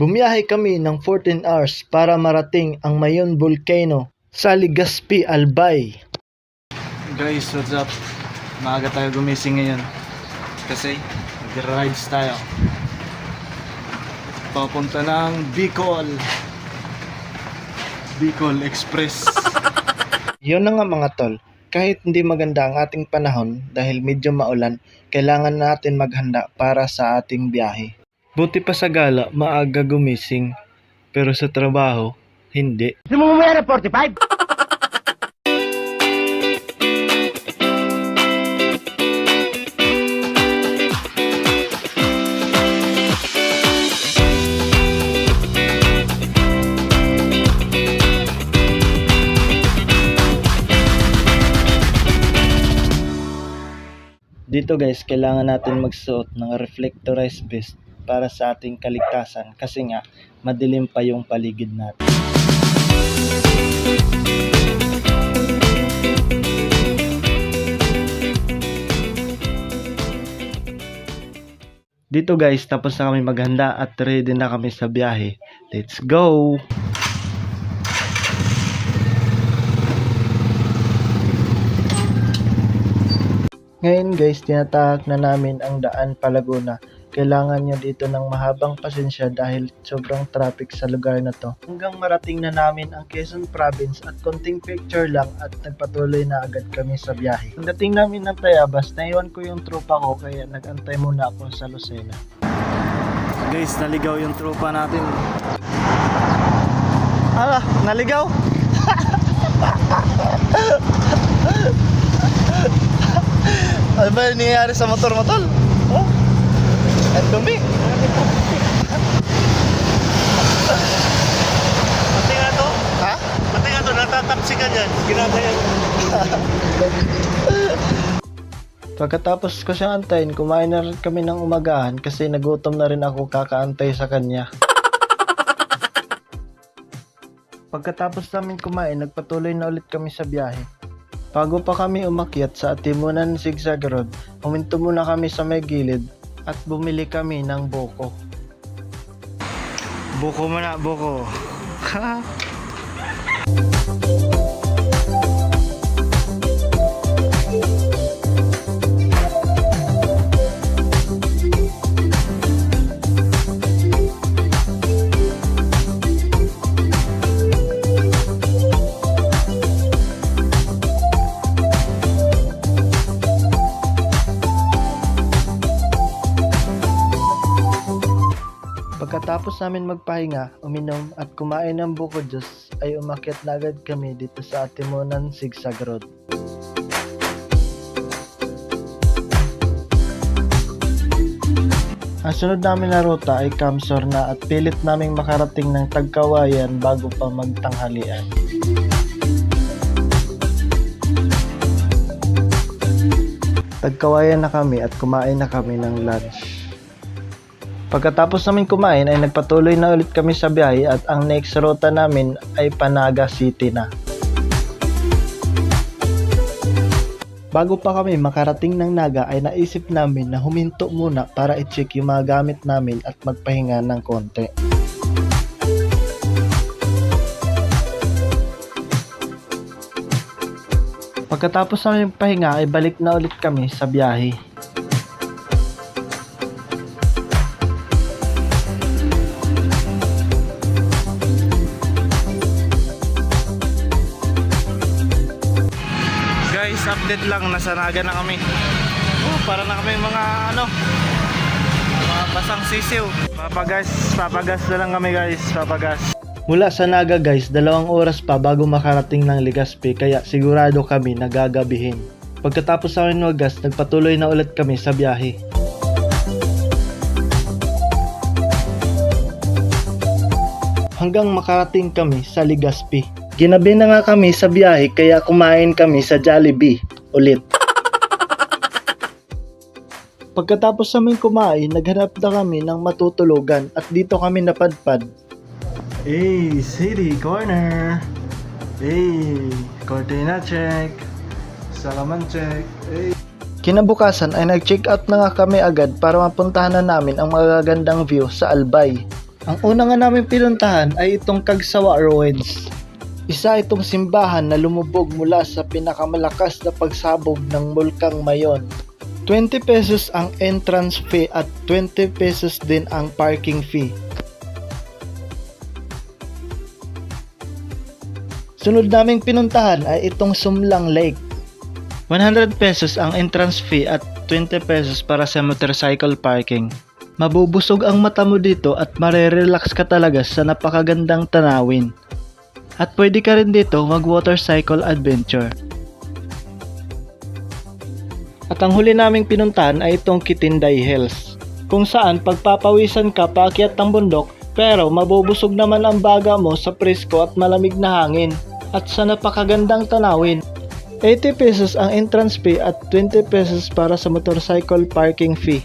Bumiyahe kami ng 14 hours para marating ang Mayon Volcano sa Legazpi, Albay. Guys, what's up? Maaga tayo gumising ngayon kasi nag-rides tayo. Papunta ng Bicol. Bicol Express. Yun na nga mga tol, kahit hindi maganda ang ating panahon dahil medyo maulan, kailangan natin maghanda para sa ating biyahe. Buti pa sa gala, maaga gumising. Pero sa trabaho, hindi. Mamaya na 45? Dito guys, kailangan natin magsuot ng reflectorized vest para sa ating kaligtasan kasi nga madilim pa yung paligid natin. Dito guys, tapos na kami maghanda at ready na kami sa biyahe. Let's go! Ngayon guys, tinatahak na namin ang daan Palaguna. Kailangan nyo dito ng mahabang pasensya dahil sobrang traffic sa lugar na to. Hanggang marating na namin ang Quezon Province at konting picture lang at nagpatuloy na agad kami sa biyahe. Pagdating namin ng Tayabas, naiwan ko yung tropa ko kaya nagantay muna ako sa Lucena. Guys, naligaw yung tropa natin. Ah, naligaw? Ano ba yung nangyayari sa motor mo, tol? Dumi. Pati nga to, Ha? pati nga to, natatapsi ka dyan. Ginagayan. Pagkatapos ko siyang antayin, kumain na rin kami ng umagahan kasi nagutom na rin ako kakaantay sa kanya. Pagkatapos namin kumain, nagpatuloy na ulit kami sa biyahe. Bago pa kami umakyat sa Atimunan Zigzag Road, huminto muna kami sa may gilid at bumili kami ng buko. Buko muna, buko. Pagkatapos namin magpahinga, uminom at kumain ng buko juice ay umakyat na agad kami dito sa Atimunan Zigzag Road. Ang sunod namin na ruta ay Kamsor na at pilit naming makarating ng Tagkawayan bago pa magtanghalian. Tagkawayan na kami at kumain na kami ng lunch. Pagkatapos namin kumain ay nagpatuloy na ulit kami sa biyahe at ang next ruta namin ay Panaga City na. Bago pa kami makarating ng Naga ay naisip namin na huminto muna para i-check yung mga gamit namin at magpahinga ng konti. Pagkatapos namin pahinga ay balik na ulit kami sa biyahe. Guys, update lang, nasa Naga na kami. Oh, para na kami mga ano, mga basang sisiw. Papagas, papagas na lang kami guys, papagas. Mula sa Naga guys, dalawang oras pa bago makarating ng Legazpi kaya sigurado kami nagagabihin. Pagkatapos sa amin wagas, nagpatuloy na ulit kami sa biyahe. Hanggang makarating kami sa Legazpi. Ginabi na nga kami sa biyahe kaya kumain kami sa Jollibee ulit. Pagkatapos namin kumain, naghanap na kami ng matutulugan at dito kami napadpad. Hey, City Corner! Hey, Cortina check! Salaman check! Hey! Kinabukasan ay nag-check out na nga kami agad para mapuntahan na namin ang magagandang view sa Albay. Ang una nga namin pinuntahan ay itong Kagsawa Ruins. Isa itong simbahan na lumubog mula sa pinakamalakas na pagsabog ng Bulkang Mayon. 20 pesos ang entrance fee at 20 pesos din ang parking fee. Sunod naming pinuntahan ay itong Sumlang Lake. 100 pesos ang entrance fee at 20 pesos para sa motorcycle parking. Mabubusog ang mata mo dito at marerelax ka talaga sa napakagandang tanawin. At pwede ka rin dito mag motorcycle adventure. At ang huli naming pinuntahan ay itong Kitinday Hills, kung saan pagpapawisan ka paakyat ng bundok pero mabubusog naman ang baga mo sa presko at malamig na hangin at sa napakagandang tanawin. 80 pesos ang entrance fee at 20 pesos para sa motorcycle parking fee.